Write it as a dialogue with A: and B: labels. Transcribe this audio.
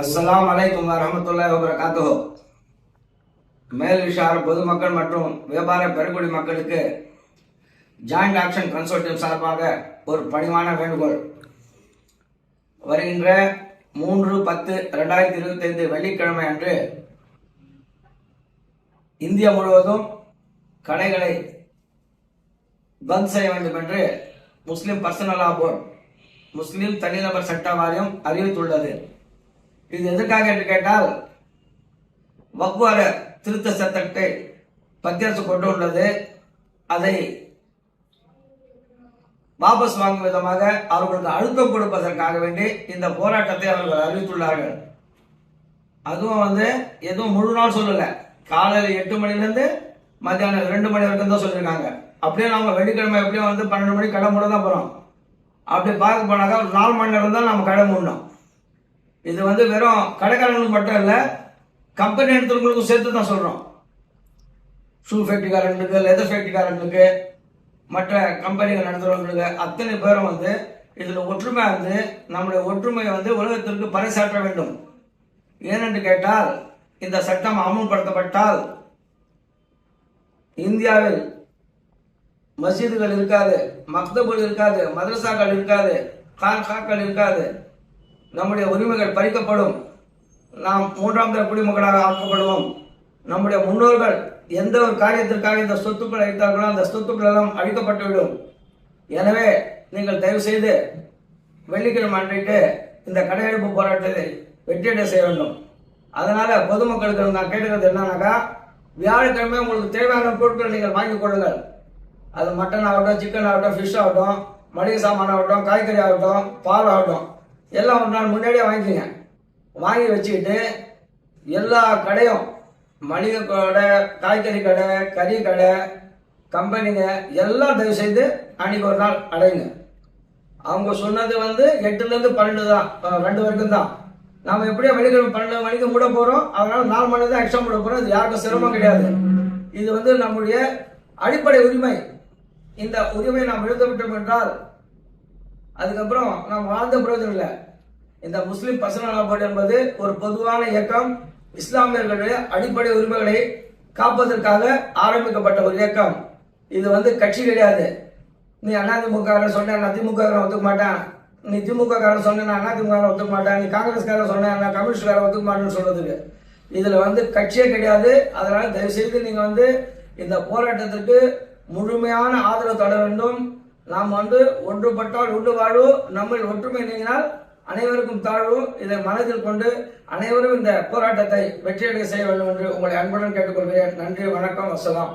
A: அஸ்லாம் அலைக்கும் வரஹ்மத்துல்லாஹி வபரகாத்துஹு. மேல் விஷார பொதுமக்கள் மற்றும் வியாபார பெருங்குடி மக்களுக்கு ஜாயிண்ட் ஆக்ஷன் கன்சோர்டியம் சார்பாக ஒரு பணிவான வேண்டுகோள். வருகின்ற மூன்று பத்து ரெண்டாயிரத்தி இருபத்தி ஐந்து வெள்ளிக்கிழமை அன்று இந்தியா முழுவதும் கடைகளை பந்த் செய்ய வேண்டும் என்று முஸ்லிம் பர்சனல் லா போர்ட் முஸ்லிம் தனிநபர் சட்ட வாரியம் அறிவித்துள்ளது. இது எதற்காக என்று கேட்டால் வக்வார திருத்த சட்டத்தை மத்திய அரசு கொண்டு உள்ளது. அதை வாபஸ் வாங்கும் விதமாக அவர்களுக்கு அழுத்தம் கொடுப்பதற்காக வேண்டி இந்த போராட்டத்தை அவர்கள் அறிவித்துள்ளார்கள். அதுவும் வந்து எதுவும் முழு நாள் சொல்லல. காலையில் எட்டு மணிலேருந்து மத்தியானம் ரெண்டு மணி வரைக்கும் தான் சொல்லியிருக்காங்க. அப்படியே நாம் வெள்ளிக்கிழமை எப்படியும் வந்து பன்னெண்டு மணிக்கு கடை மூட தான் போகிறோம் அப்படி பார்க்க போனாக்கா நாலு மணி நேரம் தான் நம்ம கடை மூடணும். இது வந்து வெறும் கடைக்காரங்களுக்கு மட்டும் இல்லை கம்பெனி எடுத்தவங்களுக்கும் சேர்த்து தான் சொல்கிறோம் ஷூ ஃபேக்ட்ரிக்காரங்களுக்கு லெதர் ஃபேக்ட்ரிக்காரங்களுக்கு மற்ற கம்பெனிகள் நடத்துகிறவங்களுக்கு அத்தனை பேரும் வந்து இதில் ஒற்றுமை வந்து நம்முடைய ஒற்றுமையை வந்து உலகத்திற்கு பறைசாற்ற வேண்டும். ஏனென்று கேட்டால் இந்த சட்டம் அமுல்படுத்தப்பட்டால் இந்தியாவில் மசீதுகள் இருக்காது மக்தபுல் இருக்காது மதரசாக்கள் இருக்காது கான்காக்கள் இருக்காது நம்முடைய உரிமைகள் பறிக்கப்படும். நாம் மூன்றாம் தர குடிமக்களாக ஆக்கப்படுவோம். நம்முடைய முன்னோர்கள் எந்த ஒரு காரியத்திற்காக இந்த சொத்துக்கள் அழித்தார்களோ அந்த சொத்துக்கள் எல்லாம் அழிக்கப்பட்டுவிடும். எனவே நீங்கள் தயவு செய்து வெள்ளிக்கிழமை அன்றைக்கு இந்த கடையெடுப்பு போராட்டத்தை வெற்றியடை செய்ய வேண்டும். அதனால பொதுமக்களுக்கு நான் கேட்டுக்கிறது என்னன்னாக்கா வியாழக்கிழமை உங்களுக்கு தேவையான பொருட்களை நீங்கள் வாங்கிக் கொள்ளுங்கள். அது மட்டன் ஆகட்டும் சிக்கன் ஆகட்டும் ஃபிஷ் ஆகட்டும் மளிகை சாமான் ஆகட்டும் காய்கறி ஆகட்டும் பால் ஆகட்டும். எல்லாம் ஒரு நாள் முன்னாடியே வாங்கிக்கோங்க. வாங்கி வச்சுக்கிட்டு எல்லா கடையும் மளிகை கடை காய்கறி கடை கறி கடை கம்பெனிங்க எல்லாம் தயவு செய்து அன்னைக்கு ஒரு நாள் அடையுங்க. அவங்க சொன்னது வந்து எட்டுலேருந்து பன்னெண்டு தான். ரெண்டு வரைக்கும் தான். நாம எப்படியோ வெள்ளிக்கிழமை பன்னெண்டு மணிக்கு மூட போகிறோம் அதனால் நாலு மணி தான் எக்ஸ்ட்ரா மூட போகிறோம் இது யாருக்கும் சிரமம் கிடையாது. இது வந்து நம்முடைய அடிப்படை உரிமை. இந்த உரிமையை நாம் எழுத விட்டோம் என்றால் அதுக்கப்புறம் நாம் வாழ்ந்த பிரயோஜனம் இல்லை. இந்த முஸ்லிம் பர்சனல் போர்டு என்பது ஒரு பொதுவான இயக்கம். இஸ்லாமியர்களுடைய அடிப்படை உரிமைகளை காப்பதற்காக ஆரம்பிக்கப்பட்ட ஒரு இயக்கம். இது வந்து கட்சி கிடையாது. நீ அதிமுக சொன்ன நான் ஒத்துக்க மாட்டேன். நீ திமுக காரன் சொன்ன நான் அதிமுக ஒத்துக்க மாட்டேன். நீ காங்கிரஸ்காரன் சொன்ன நான் கம்யூனிஸ்ட்காரன் ஒத்துக்க மாட்டேன்னு சொல்றதுக்கு. இதுல வந்து கட்சியே கிடையாது. அதனால தயவுசெய்து நீங்கள் நீங்க வந்து இந்த போராட்டத்திற்கு முழுமையான ஆதரவு தர வேண்டும். நாம் வந்து ஒன்றுபட்டால் உண்டு வாழும் நம்மில் ஒற்றுமை நீங்கினால் அனைவருக்கும் தாழ்வு. இதை மனதில் கொண்டு அனைவரும் இந்த போராட்டத்தை வெற்றியடைய செய்ய வேண்டும் என்று உங்களை அன்புடன் கேட்டுக்கொள்கிறேன். நன்றி வணக்கம் வசலாம்.